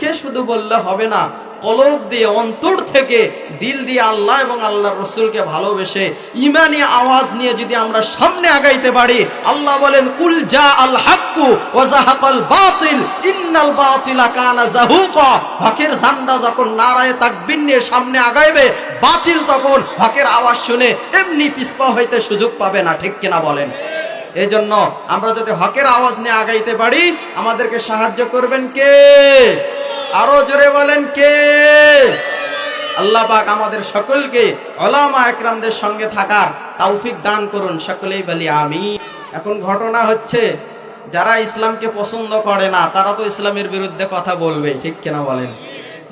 কে শুধু বললে হবে না, কলব দিয়ে, অন্তর থেকে দিল দিয়ে আল্লাহ এবং আল্লাহর রসুলকে ভালোবেসে ইমানি আওয়াজ নিয়ে যদি আমরা সামনে আগাইতে পারি, আল্লাহ বলেন, কুল যা আল হাক্কু বাতিল, ইন্নাল বাতিলা হকের ঝান্ডা যখন নারায়ে তাকবীর নিয়ে সামনে আগাইবে, বাতিল তখন হকের আওয়াজ শুনে এমনি পিছপা হইতে সুযোগ পাবে না, ঠিক কিনা বলেন? এই আমরা যদি হকের আওয়াজ নিয়ে আগাইতে পারি, আমাদেরকে সাহায্য করবেন কে? আরও জোরে বলেন কে? আল্লাহ পাক আমাদের সকলকে ওলামা একরামদের সঙ্গে থাকার তৌফিক দান করুন, সকলেই বলি আমি এখন ঘটনা হচ্ছে, যারা ইসলামকে পছন্দ করে না, তারা তো ইসলামের বিরুদ্ধে কথা বলবে, ঠিক কিনা বলেন?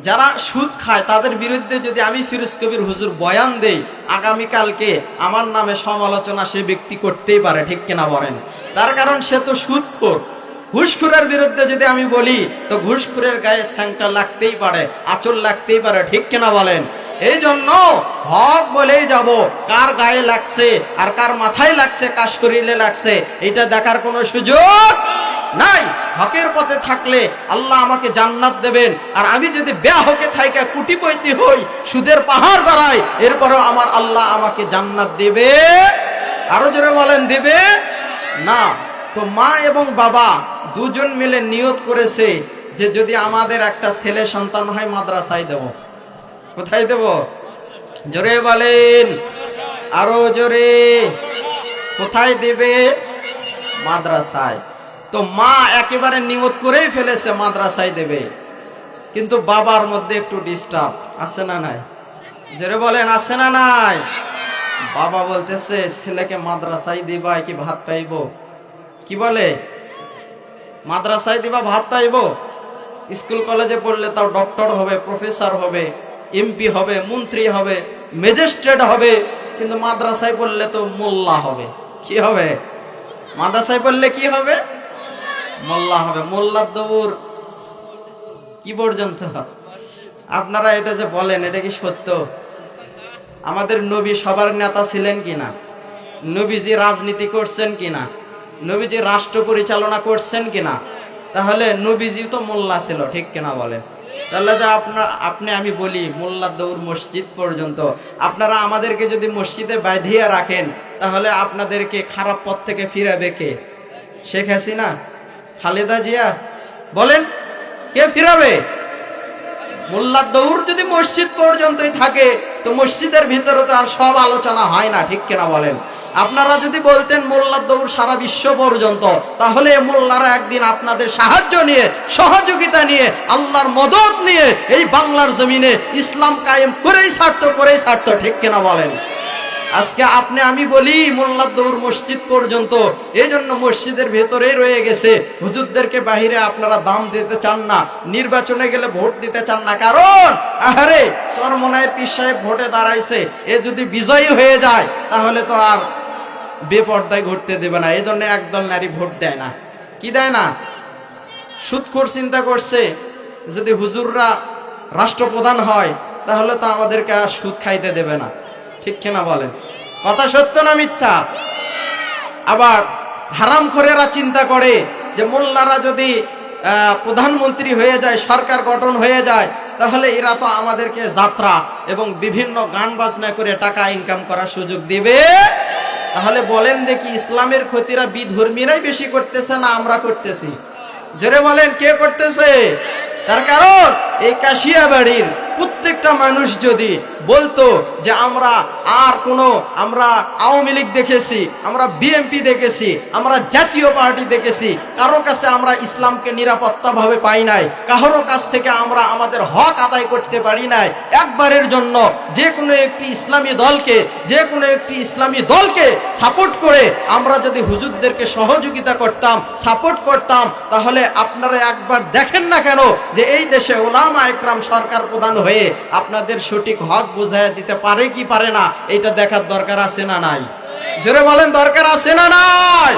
যারা সুদ খায়, তাদের বিরুদ্ধে যদি আমি ফিরোজ কবির হুজুর বয়ান দেই, আগামীকালকে আমার নামে সমালোচনা সে ব্যক্তি করতেই পারে, ঠিক কিনা বলেন? তার কারণ সে তো সুদ সুদখোর। ঘুষখুরের বিরুদ্ধে যদি আমি বলি, তো ঘুষখুরের গায়ে স্যাংটা লাগতেই পারে, আচল লাগতেই পারে, ঠিক কিনা বলেন? এই জন্য হক বলেই যাব, কার গায়ে লাগছে আর কার মাথায় লাগছে কার শরীরে লাগছে এটা দেখার কোনো সুযোগ নাই। হকের পথে থাকলে আল্লাহ আমাকে জান্নাত দেবেন, আর আমি যদি বেয়া হকে থাইকা কুটিপৈতি হই, সুদের পাহাড় গড়াই, এরপরেও আমার আল্লাহ আমাকে জান্নাত দেবে। আরও জোরে বলেন, দেবে? না। তো মা এবং বাবা দুজন মিলে নিয়ত করেছে যে যদি আমাদের একটা ছেলে সন্তান হয় মাদ্রাসায় দেব। কোথায় দেব? জোরে বলেন। আরও জোরে। কোথায় দেবে? মাদ্রাসায়। তো মা একেবারে নিয়ত করেই ফেলেছে, মাদ্রাসায় দেবে। কিন্তু বাবার মধ্যে একটু ডিস্টার্ব আছে না নাই? জোরে বলেন, আছে না নাই? বাবা বলতেছে, ছেলেকে মাদ্রাসায় দিবা কি ভাত পাইব কি বলে? মাদ্রাসায় দিবা ভাত পাইব? স্কুল কলেজে পড়লে তাও ডক্টর হবে, প্রফেসর হবে, এমপি হবে, মন্ত্রী হবে, ম্যাজিস্ট্রেট হবে, কিন্তু মাদ্রাসায় পড়লে তো মোল্লা হবে। কি হবে? মাদ্রাসায় পড়লে কি হবে? মোল্লা হবে। মোল্লার দৌড় কি পর্যন্ত আপনারা এটা যে বলেন, এটা কি সত্য? আমাদের নবী সবার নেতা ছিলেন কিনা? নবীজি রাজনীতি করছেন কিনা? নবীজি রাষ্ট্র পরিচালনা করছেন কিনা? তাহলে নবীজি তো মোল্লা ছিল, ঠিক কিনা বলেন? তাহলে যে আপনার আপনি, আমি বলি, মোল্লা দৌড় মসজিদ পর্যন্ত। আপনারা আমাদেরকে যদি মসজিদে বাঁধিয়ে রাখেন, তাহলে আপনাদেরকে খারাপ পথ থেকে ফিরাবে কে? শেখ হাসিনা? খালেদা জিয়া? বলেন, কে ফিরাবে? মোল্লা দৌড় যদি মসজিদ পর্যন্তই থাকে, তো মসজিদের ভিতরে তো আর সব আলোচনা হয় না, ঠিক কিনা বলেন? আপনারা যদি বলতেন মোল্লার দৌড় সারা বিশ্ব পর্যন্ত, তাহলে মোল্লারা একদিন আপনাদের সাহায্য নিয়ে, সহযোগিতা নিয়ে, আল্লাহর মদত নিয়ে এই বাংলার জমিনে ইসলাম কায়েম করেই ছাড়তো করেই ছাড়তো ঠিক কিনা বলেন? আজকে আপনি, আমি বলি মোল্লার দৌড় মসজিদ পর্যন্ত এই জন্য মসজিদের ভেতরেই রয়ে গেছে। হুজুরদেরকে বাহিরে আপনারা দাম দিতে চান না, নির্বাচনে গেলে ভোট দিতে চান না। কারণ, আহারে চরমনায় পীর সাহেব ভোটে দাঁড়াইছে, এ যদি বিজয়ী হয়ে যায়, তাহলে তো আর বেপর্দায় ঘটতে দেবে না। এই জন্য একদল নারী ভোট দেয় না। কি দেয় না? সুৎখোর চিন্তা করছে, যদি হুজুররা রাষ্ট্রপ্রধান হয়, তাহলে তো আমাদেরকে আর সুদ খাইতে দেবে না। ঠিক কিনা বলেন? কথা সত্য না মিথ্যা? আবার হারাম খোরেরা চিন্তা করে যে মোল্লারা যদি প্রধানমন্ত্রী হয়ে যায়, সরকার গঠন হয়ে যায়, তাহলে এরা তো আমাদেরকে যাত্রা এবং বিভিন্ন গান বাজনা করে টাকা ইনকাম করার সুযোগ দিবে। তাহলে বলেন দেখি ইসলামের ক্ষতিরা বিধর্মীরাই বেশি করতেছে না আমরা করতেছি? জোরে বলেন, কে করতেছে? তার কারণ এই কাশিয়া বাড়ির প্রত্যেকটা মানুষ যদি বলতো যে আমরা আর কোনো, আমরা আওয়ামী লীগ দেখেছি, আমরা বিএনপি দেখেছি, আমরা জাতীয় পার্টি দেখেছি, কারও কাছে আমরা ইসলামকে নিরাপত্তা ভাবে পাই নাই, কারও কাছ থেকে আমরা আমাদের হক আদায় করতে পারি নাই, একবারের জন্য যে কোনো একটি ইসলামী দলকে, যে কোনো একটি ইসলামী দলকে সাপোর্ট করে আমরা যদি হুজুরদেরকে সহযোগিতা করতাম, সাপোর্ট করতাম, তাহলে আপনারা একবার দেখেন না কেন যে এই দেশে ওলামা একরাম সরকার প্রধান হয়ে আপনাদের সঠিক হক বুঝাইয়া দিতে পারে কি পারে না, এটা দেখার দরকার আছে না নাই? জোরে বলেন, দরকার আছে না নাই?